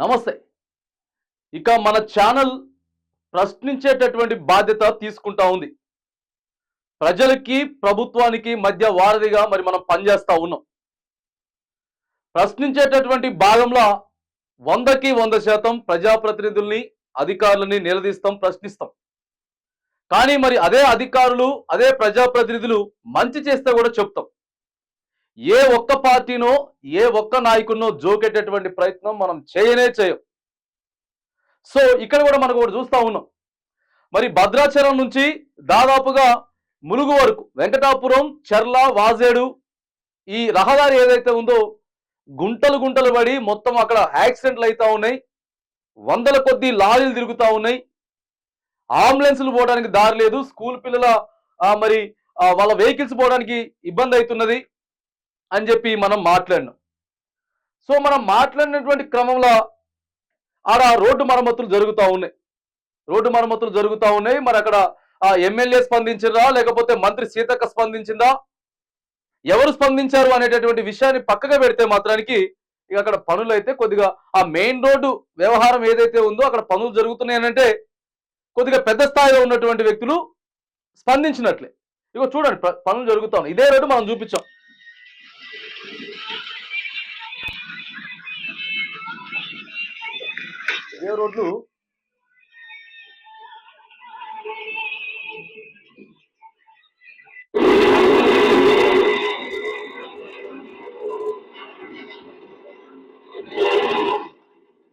నమస్తే. ఇక మన ఛానల్ ప్రశ్నించేటటువంటి బాధ్యత తీసుకుంటా ఉంది. ప్రజలకి ప్రభుత్వానికి మధ్య వారధిగా మరి మనం పనిచేస్తూ ఉన్నాం. ప్రశ్నించేటటువంటి భాగంలో వందకి వంద శాతం ప్రజాప్రతినిధుల్ని అధికారులని నిలదీస్తాం ప్రశ్నిస్తాం. కానీ మరి అదే అధికారులు అదే ప్రజాప్రతినిధులు మంచి చేస్తే కూడా చెప్తాం. ఏ ఒక్క పార్టీనో ఏ ఒక్క నాయకుడినో జోకెట్టేటువంటి ప్రయత్నం మనం చేయనే చేయం. సో ఇక్కడ కూడా మనకు ఒకటి చూస్తూ ఉన్నాం. మరి భద్రాచలం నుంచి దాదాపుగా ములుగు వరకు వెంకటాపురం చెర్ల వాజేడు ఈ రహదారి ఏదైతే ఉందో గుంటలు గుంటలు పడి మొత్తం అక్కడ యాక్సిడెంట్లు అవుతా ఉన్నాయి. వందల కొద్ది లారీలు తిరుగుతూ ఉన్నాయి. అంబులెన్స్లు పోవడానికి దారి లేదు. స్కూల్ పిల్లల మరి వాళ్ళ వెహికల్స్ పోవడానికి ఇబ్బంది అవుతున్నది. అని చెప్పి మనం మాట్లాడినాం. సో మనం మాట్లాడినటువంటి క్రమంలో ఆడ రోడ్డు మరమ్మతులు జరుగుతూ ఉన్నాయి. రోడ్డు మరమ్మతులు జరుగుతూ ఉన్నాయి. మరి అక్కడ ఆ ఎమ్మెల్యే స్పందించిందా లేకపోతే మంత్రి సీతక్క స్పందించిందా? ఎవరు స్పందించారు అనేటటువంటి విషయాన్ని పక్కగా పెడితే మాత్రానికి ఇక అక్కడ పనులు అయితే కొద్దిగా ఆ మెయిన్ రోడ్డు వ్యవహారం ఏదైతే ఉందో అక్కడ పనులు జరుగుతున్నాయనంటే కొద్దిగా పెద్ద స్థాయిలో ఉన్నటువంటి వ్యక్తులు స్పందించినట్లే. ఇక చూడండి పనులు జరుగుతా ఉన్నాయి. ఇదే రోడ్డు మనం చూపించాం. ఏ రోడ్లు?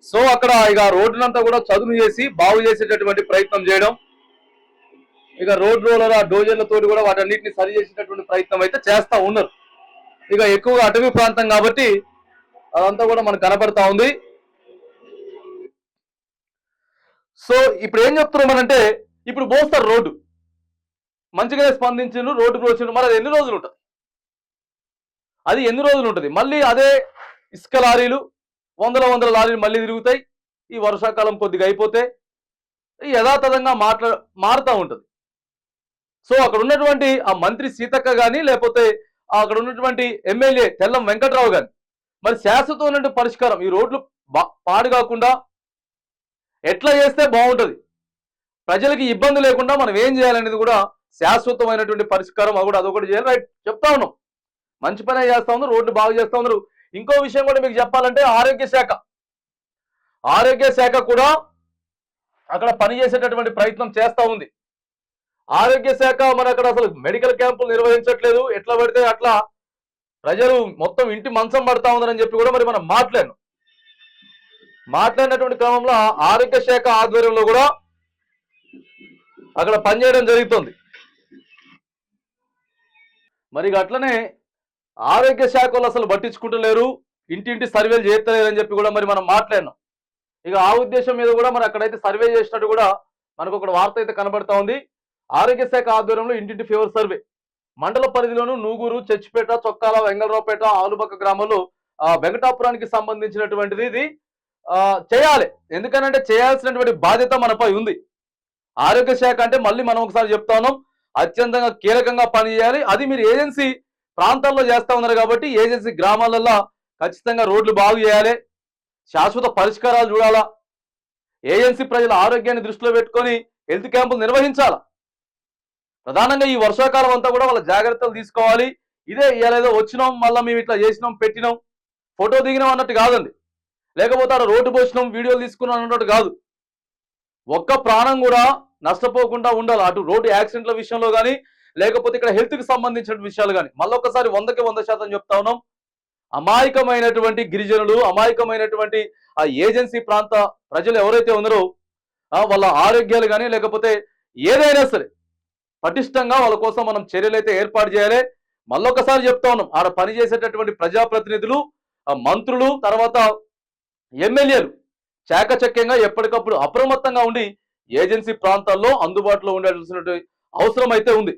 సో అక్కడ ఇక రోడ్డునంతా కూడా చదును చేసి బాగు చేసేటటువంటి ప్రయత్నం చేయడం. ఇక రోడ్ రోలర్ ఆ డోజర్లతో కూడా వాటన్నిటిని సరి చేసేటటువంటి ప్రయత్నం అయితే చేస్తా ఉన్నారు. ఇక ఎక్కువగా అటవీ ప్రాంతం కాబట్టి అదంతా కూడా మనకు కనపడతా ఉంది. సో ఇప్పుడు ఏం చెప్తున్నామనంటే ఇప్పుడు పోస్తారు రోడ్డు. మంచిగానే స్పందించిండు రోడ్డు పోసిండు మరి అది ఎన్ని రోజులు ఉంటుంది? అది ఎన్ని రోజులు ఉంటుంది? మళ్ళీ అదే ఇసుక లారీలు వందల వందల లారీలు మళ్ళీ తిరుగుతాయి. ఈ వర్షాకాలం కొద్దిగా అయిపోతే ఈ యథాతథంగా మాట్లా మారుతూ ఉంటుంది. సో అక్కడ ఉన్నటువంటి ఆ మంత్రి సీతక్క కానీ లేకపోతే అక్కడ ఉన్నటువంటి ఎమ్మెల్యే తెల్లం వెంకట్రావు కానీ మరి శాశ్వతమైన పరిష్కారం ఈ రోడ్లు పాడు కాకుండా ఎట్లా చేస్తే బాగుంటుంది? ప్రజలకి ఇబ్బంది లేకుండా మనం ఏం చేయాలనేది కూడా శాశ్వతమైనటువంటి పరిష్కారం అది కూడా అదొకటి చేయాలి. రైట్ చెప్తా ఉన్నాం. మంచి పనే చేస్తా ఉన్నారు రోడ్లు బాగు చేస్తా ఉన్నారు. ఇంకో విషయం కూడా మీకు చెప్పాలంటే ఆరోగ్య శాఖ. ఆరోగ్య శాఖ కూడా అక్కడ పనిచేసేటటువంటి ప్రయత్నం చేస్తూ ఉంది. ఆరోగ్య శాఖ మన అక్కడ అసలు మెడికల్ క్యాంపులు నిర్వహించట్లేదు. ఎట్లా పడితే అట్లా ప్రజలు మొత్తం ఇంటి మంచం పడతా ఉందని చెప్పి కూడా మరి మనం మాట్లాడినాం. మాట్లాడినటువంటి క్రమంలో ఆరోగ్య శాఖ ఆధ్వర్యంలో కూడా అక్కడ పనిచేయడం జరుగుతుంది. మరి ఇక అట్లనే ఆరోగ్య శాఖ వాళ్ళు అసలు పట్టించుకుంటలేరు ఇంటింటి సర్వేలు చేస్తలేరు అని చెప్పి కూడా మరి మనం మాట్లాడినాం. ఇక ఆ ఉద్దేశం మీద కూడా మరి అక్కడైతే సర్వే చేసినట్టు కూడా మనకు ఒక వార్త అయితే కనబడతా ఉంది. ఆరోగ్య శాఖ ఆధ్వర్యంలో ఇంటింటి ఫీవర్ సర్వే. మండల పరిధిలోను నూగూరు చచ్చిపేట చొక్కాల వెంగళరావుపేట ఆలుబక్క గ్రామంలో వెంకటాపురానికి సంబంధించినటువంటిది ఇది. చేయాలి. ఎందుకనంటే చేయాల్సినటువంటి బాధ్యత మనపై ఉంది. ఆరోగ్య శాఖ అంటే మళ్ళీ మనం ఒకసారి చెప్తా ఉన్నాం అత్యంతంగా కీలకంగా పనిచేయాలి. అది మీరు ఏజెన్సీ ప్రాంతాల్లో చేస్తా ఉన్నారు కాబట్టి ఏజెన్సీ గ్రామాలలో ఖచ్చితంగా రోడ్లు బాగు చేయాలి. శాశ్వత పరిష్కారాలు చూడాలా. ఏజెన్సీ ప్రజల ఆరోగ్యాన్ని దృష్టిలో పెట్టుకొని హెల్త్ క్యాంపులు నిర్వహించాలా. ప్రధానంగా ఈ వర్షాకాలం అంతా కూడా వాళ్ళ జాగ్రత్తలు తీసుకోవాలి. ఇదే ఇవాళ వచ్చినాం మళ్ళీ మేము ఇట్లా చేసినాం పెట్టినాం. ఫోటో దిగినాం అన్నట్టు కాదండి. లేకపోతే ఆడ రోడ్డు పోసినాం వీడియోలు తీసుకున్నాం అన్నట్టు కాదు. ఒక్క ప్రాణం కూడా నష్టపోకుండా ఉండాలి. అటు రోడ్డు యాక్సిడెంట్ల విషయంలో కానీ లేకపోతే ఇక్కడ హెల్త్కి సంబంధించిన విషయాలు కానీ మళ్ళొకసారి వందకి వంద శాతం చెప్తా ఉన్నాం. అమాయకమైనటువంటి గిరిజనులు అమాయకమైనటువంటి ఆ ఏజెన్సీ ప్రాంత ప్రజలు ఎవరైతే ఉన్నారో వాళ్ళ ఆరోగ్యాలు కానీ లేకపోతే ఏదైనా సరే పటిష్టంగా వాళ్ళ కోసం మనం చర్యలు అయితే ఏర్పాటు చేయాలి. మళ్ళొకసారి చెప్తా ఉన్నాం. ఆడ పనిచేసేటటువంటి ప్రజాప్రతినిధులు ఆ మంత్రులు తర్వాత ఎమ్మెల్యేలు చాకచక్యంగా ఎప్పటికప్పుడు అప్రమత్తంగా ఉండి ఏజెన్సీ ప్రాంతాల్లో అందుబాటులో ఉండాల్సినటువంటి అవసరం అయితే ఉంది.